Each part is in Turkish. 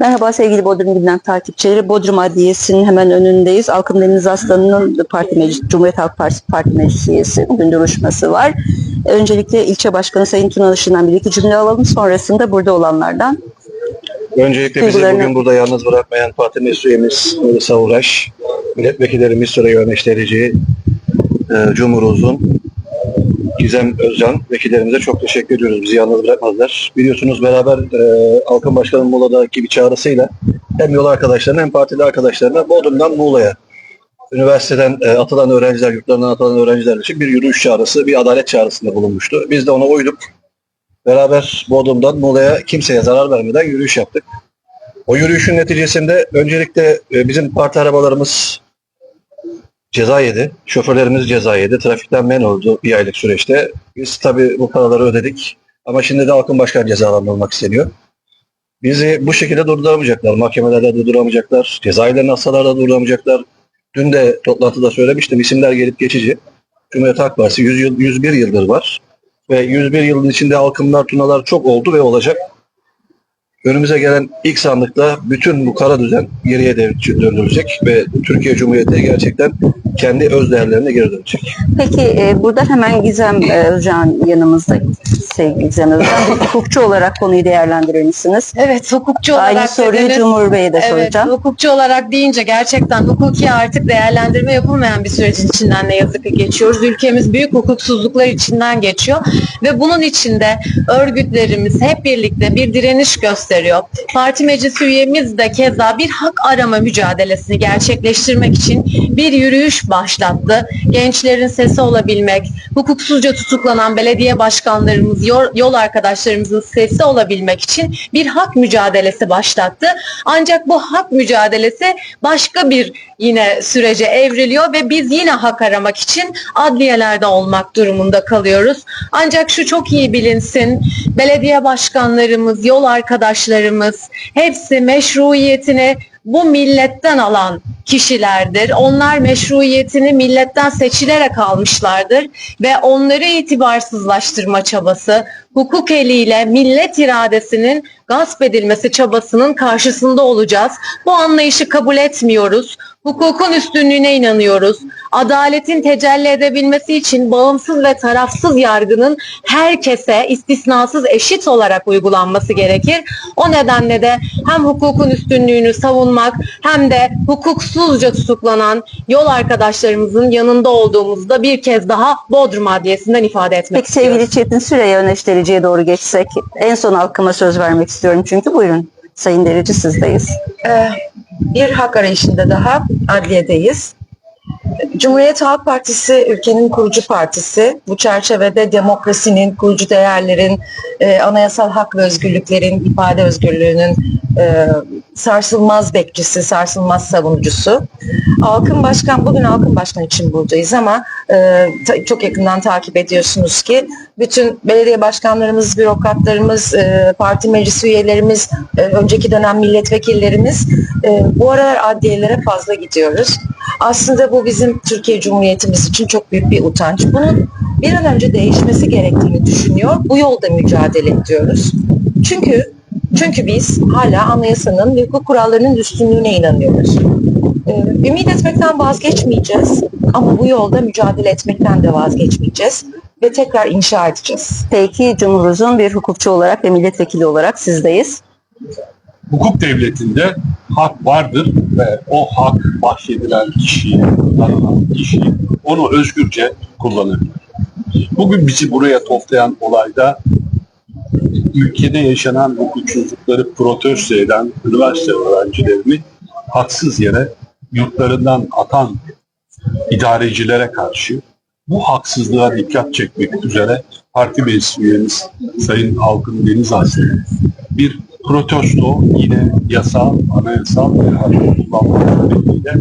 Merhaba sevgili Bodrum Gündem takipçileri. Bodrum Adliyesi'nin hemen önündeyiz. Alkım Deniz Aslanı'nın Parti Meclis, Cumhuriyet Halk Partisi Parti Meclis üyesi. Bugün duruşması var. Öncelikle ilçe başkanı Sayın Tuna Işık'tan bir iki cümle alalım. Sonrasında burada olanlardan. Öncelikle bizi bugün burada yalnız bırakmayan parti meclis üyemiz Melisa Uğraş, milletvekillerimiz Süreyya Ömeşterici, e, Cumhur Uzun, Gizem Özcan vekillerimize çok teşekkür ediyoruz. Bizi yalnız bırakmadılar. Biliyorsunuz beraber e, Halkın Başkanı Muğla'daki bir çağrısıyla hem yol arkadaşlarına hem partili arkadaşlarına Bodrum'dan Muğla'ya üniversiteden e, atılan öğrenciler, yurtlarından atılan öğrenciler için bir yürüyüş çağrısı, bir adalet çağrısında bulunmuştu. Biz de ona uyduk. Beraber Bodrum'dan Muğla'ya kimseye zarar vermeden yürüyüş yaptık. O yürüyüşün neticesinde öncelikle e, bizim parti arabalarımız ceza yedi. Şoförlerimiz ceza yedi. Trafikten men oldu bir aylık süreçte. Biz tabii bu paraları ödedik. Ama şimdi de halkın başkan cezalandırılmak isteniyor. Bizi bu şekilde durduramayacaklar. Mahkemelerde durduramayacaklar. Cezaevlerinin hastalarda durduramayacaklar. Dün de toplantıda söylemiştim. isimler gelip geçici. Cumhuriyet Halk Partisi 100 yıl, 101 yıldır var. Ve 101 yılın içinde halkımlar, tunalar çok oldu ve olacak. Önümüze gelen ilk sandıkta bütün bu kara düzen geriye döndürülecek ve Türkiye Cumhuriyeti gerçekten kendi öz değerlerine geri dönecek. Peki e, burada hemen Gizem e, Özcan yanımızda. Sevgili Gizem Özcan. Hukukçu olarak konuyu değerlendirir misiniz? Evet hukukçu olarak Aynı soruyu dediniz. Cumhur Bey'e de Evet, soracağım. hukukçu olarak deyince gerçekten hukuki artık değerlendirme yapılmayan bir sürecin içinden ne yazık ki geçiyoruz. Ülkemiz büyük hukuksuzluklar içinden geçiyor ve bunun içinde örgütlerimiz hep birlikte bir direniş gösteriyor. Parti meclis üyemiz de keza bir hak arama mücadelesini gerçekleştirmek için bir yürüyüş başlattı. Gençlerin sesi olabilmek, hukuksuzca tutuklanan belediye başkanlarımız, yol, arkadaşlarımızın sesi olabilmek için bir hak mücadelesi başlattı. Ancak bu hak mücadelesi başka bir yine sürece evriliyor ve biz yine hak aramak için adliyelerde olmak durumunda kalıyoruz. Ancak şu çok iyi bilinsin, belediye başkanlarımız, yol arkadaşlarımız hepsi meşruiyetini bu milletten alan kişilerdir. Onlar meşruiyetini milletten seçilerek almışlardır ve onları itibarsızlaştırma çabası, hukuk eliyle millet iradesinin gasp edilmesi çabasının karşısında olacağız. Bu anlayışı kabul etmiyoruz. Hukukun üstünlüğüne inanıyoruz. Adaletin tecelli edebilmesi için bağımsız ve tarafsız yargının herkese istisnasız eşit olarak uygulanması gerekir. O nedenle de hem hukukun üstünlüğünü savunmak hem de hukuksuzca tutuklanan yol arkadaşlarımızın yanında olduğumuzda bir kez daha Bodrum Adliyesi'nden ifade etmek Peki istiyoruz. sevgili Çetin Süreyya Öneştirici'ye doğru geçsek. En son halkıma söz vermek istiyorum çünkü buyurun. Sayın Derici sizdeyiz. Ee, bir hak arayışında daha adliyedeyiz. Cumhuriyet Halk Partisi ülkenin kurucu partisi. Bu çerçevede demokrasinin, kurucu değerlerin, e, anayasal hak ve özgürlüklerin, ifade özgürlüğünün e, sarsılmaz bekçisi, sarsılmaz savunucusu. Halkın Başkan, bugün Halkın Başkan için buradayız ama e, ta- çok yakından takip ediyorsunuz ki bütün belediye başkanlarımız, bürokratlarımız, e, parti meclis üyelerimiz, e, önceki dönem milletvekillerimiz e, bu aralar adliyelere fazla gidiyoruz. Aslında bu bizim Türkiye Cumhuriyetimiz için çok büyük bir utanç. Bunun bir an önce değişmesi gerektiğini düşünüyor. Bu yolda mücadele ediyoruz. Çünkü çünkü biz hala anayasanın ve hukuk kurallarının üstünlüğüne inanıyoruz. Ee, ümit etmekten vazgeçmeyeceğiz ama bu yolda mücadele etmekten de vazgeçmeyeceğiz ve tekrar inşa edeceğiz. Peki Cumhur Uzun bir hukukçu olarak ve milletvekili olarak sizdeyiz. hukuk devletinde hak vardır ve o hak bahşedilen kişiye, tanınan kişi onu özgürce kullanabilir. Bugün bizi buraya toplayan olayda ülkede yaşanan hukuksuzlukları protesto eden üniversite öğrencilerini haksız yere yurtlarından atan idarecilere karşı bu haksızlığa dikkat çekmek üzere parti meclis üyemiz Sayın Halkın Deniz Aslı bir protesto yine yasal, anayasal ve hakkı kullanma suretiyle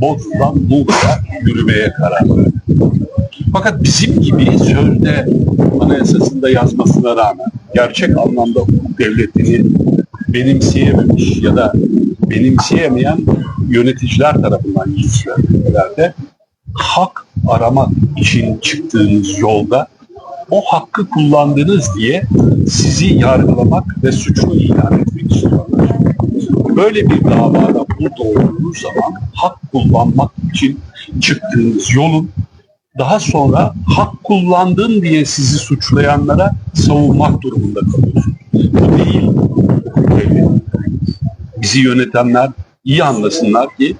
Bodrum'dan Muğla'ya yürümeye karar verdi. Fakat bizim gibi sözde anayasasında yazmasına rağmen gerçek anlamda hukuk devletini benimseyememiş ya da benimseyemeyen yöneticiler tarafından ülkelerde hak aramak için çıktığımız yolda o hakkı kullandınız diye sizi yargılamak ve suçlu ilan etmek istiyorlar. Böyle bir davada burada olduğunuz zaman hak kullanmak için çıktığınız yolun daha sonra hak kullandın diye sizi suçlayanlara savunmak durumunda kalıyorsunuz. Bu değil. Bizi yönetenler iyi anlasınlar ki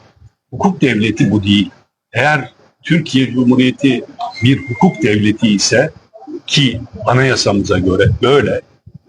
hukuk devleti bu değil. Eğer Türkiye Cumhuriyeti bir hukuk devleti ise ki anayasamıza göre böyle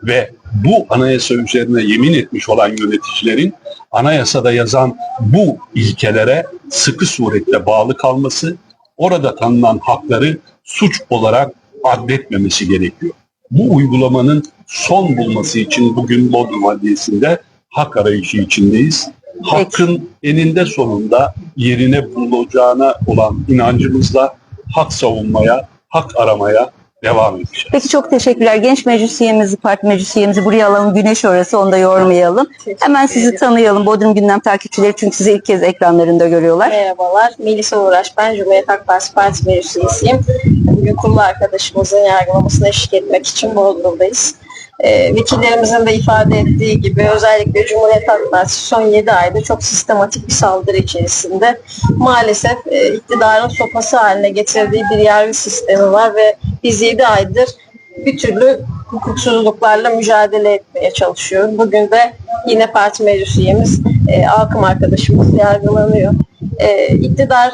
ve bu anayasa üzerine yemin etmiş olan yöneticilerin anayasada yazan bu ilkelere sıkı surette bağlı kalması, orada tanınan hakları suç olarak addetmemesi gerekiyor. Bu uygulamanın son bulması için bugün Bodrum Adliyesi'nde hak arayışı içindeyiz. Hakkın eninde sonunda yerine bulacağına olan inancımızla hak savunmaya, hak aramaya devam edeceğiz. Peki çok teşekkürler. Genç meclis üyemizi, parti meclis üyemizi buraya alalım. Güneş orası, onu da yormayalım. Hemen sizi tanıyalım. Bodrum Gündem takipçileri çünkü sizi ilk kez ekranlarında görüyorlar. Merhabalar, Melisa Uğraş. Ben Cumhuriyet Halk Partisi Parti Meclis Üyesiyim. Bugün kurulu arkadaşımızın yargılamasına eşlik etmek için Bodrum'dayız. Ee, vekillerimizin de ifade ettiği gibi özellikle Cumhuriyet Halk Partisi son 7 ayda çok sistematik bir saldırı içerisinde. Maalesef e, iktidarın sopası haline getirdiği bir yargı sistemi var ve biz 7 aydır bir türlü hukuksuzluklarla mücadele etmeye çalışıyoruz. Bugün de yine parti meclis üyemiz, e, Akım arkadaşımız yargılanıyor. E, iktidar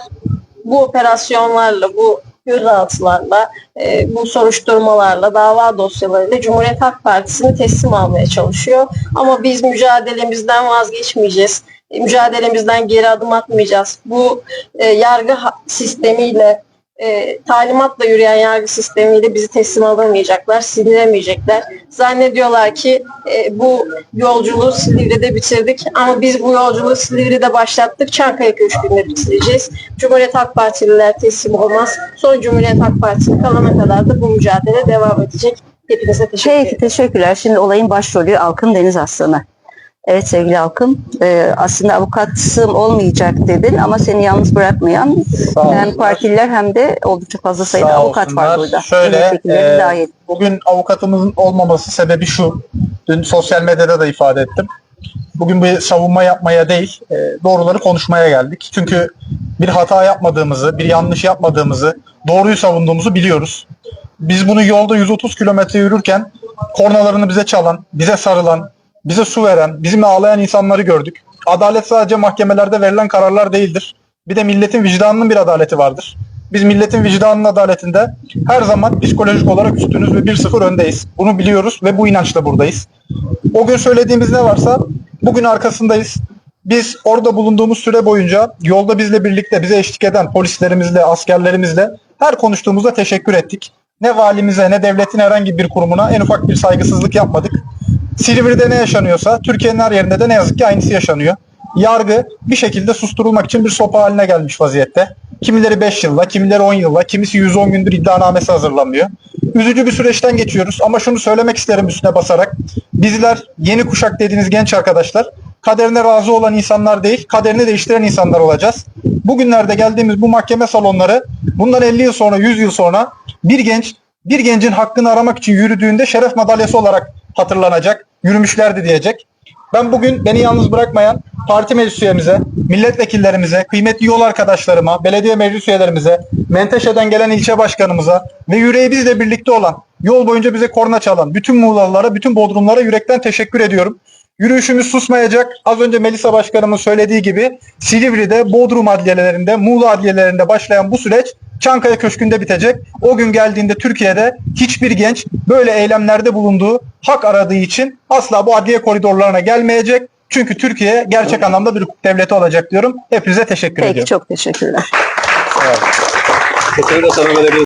bu operasyonlarla, bu gözaltılarla, e, bu soruşturmalarla, dava dosyalarıyla Cumhuriyet Halk Partisi'ni teslim almaya çalışıyor. Ama biz mücadelemizden vazgeçmeyeceğiz. E, mücadelemizden geri adım atmayacağız. Bu e, yargı sistemiyle, e, talimatla yürüyen yargı sistemiyle bizi teslim alamayacaklar, sindiremeyecekler. Zannediyorlar ki e, bu yolculuğu Silivri'de bitirdik ama biz bu yolculuğu Silivri'de başlattık. Çankaya Köşkü'nde bitireceğiz. Cumhuriyet Halk Partililer teslim olmaz. Son Cumhuriyet Halk Partisi kalana kadar da bu mücadele devam edecek. Hepinize teşekkür ederim. Peki teşekkürler. Şimdi olayın başrolü Alkım Deniz Aslanı. Evet sevgili Alkım, e, aslında avukatım olmayacak dedin ama seni yalnız bırakmayan Sağ hem olsunlar. partililer hem de oldukça fazla sayıda Sağ avukat var olsunlar. burada. Şöyle, Milletvekilleri e, dahil. Bugün avukatımızın olmaması sebebi şu. Dün sosyal medyada da ifade ettim. Bugün bir savunma yapmaya değil, e, doğruları konuşmaya geldik. Çünkü bir hata yapmadığımızı, bir yanlış yapmadığımızı, doğruyu savunduğumuzu biliyoruz. Biz bunu yolda 130 kilometre yürürken kornalarını bize çalan, bize sarılan, bize su veren, bizimle ağlayan insanları gördük. Adalet sadece mahkemelerde verilen kararlar değildir. Bir de milletin vicdanının bir adaleti vardır. Biz milletin vicdanının adaletinde her zaman psikolojik olarak üstünüz ve 1-0 öndeyiz. Bunu biliyoruz ve bu inançla buradayız. O gün söylediğimiz ne varsa bugün arkasındayız. Biz orada bulunduğumuz süre boyunca yolda bizle birlikte bize eşlik eden polislerimizle, askerlerimizle her konuştuğumuzda teşekkür ettik. Ne valimize ne devletin herhangi bir kurumuna en ufak bir saygısızlık yapmadık. Silivri'de ne yaşanıyorsa Türkiye'nin her yerinde de ne yazık ki aynısı yaşanıyor. Yargı bir şekilde susturulmak için bir sopa haline gelmiş vaziyette. Kimileri 5 yılla, kimileri 10 yılla, kimisi 110 gündür iddianamesi hazırlanıyor. Üzücü bir süreçten geçiyoruz ama şunu söylemek isterim üstüne basarak. Bizler yeni kuşak dediğiniz genç arkadaşlar kaderine razı olan insanlar değil, kaderini değiştiren insanlar olacağız. Bugünlerde geldiğimiz bu mahkeme salonları bundan 50 yıl sonra, 100 yıl sonra bir genç bir gencin hakkını aramak için yürüdüğünde şeref madalyası olarak hatırlanacak, yürümüşlerdi diyecek. Ben bugün beni yalnız bırakmayan parti meclis üyemize, milletvekillerimize, kıymetli yol arkadaşlarıma, belediye meclis üyelerimize, Menteşe'den gelen ilçe başkanımıza ve yüreği bizle birlikte olan, yol boyunca bize korna çalan bütün Muğlalılara, bütün Bodrumlara yürekten teşekkür ediyorum. Yürüyüşümüz susmayacak. Az önce Melisa Başkanımın söylediği gibi Silivri'de, Bodrum adliyelerinde, Muğla adliyelerinde başlayan bu süreç Çankaya Köşkü'nde bitecek. O gün geldiğinde Türkiye'de hiçbir genç böyle eylemlerde bulunduğu, hak aradığı için asla bu adliye koridorlarına gelmeyecek. Çünkü Türkiye gerçek anlamda bir hukuk devleti olacak diyorum. Hepinize teşekkür Peki ediyorum. çok teşekkürler. Sana verebiliriz.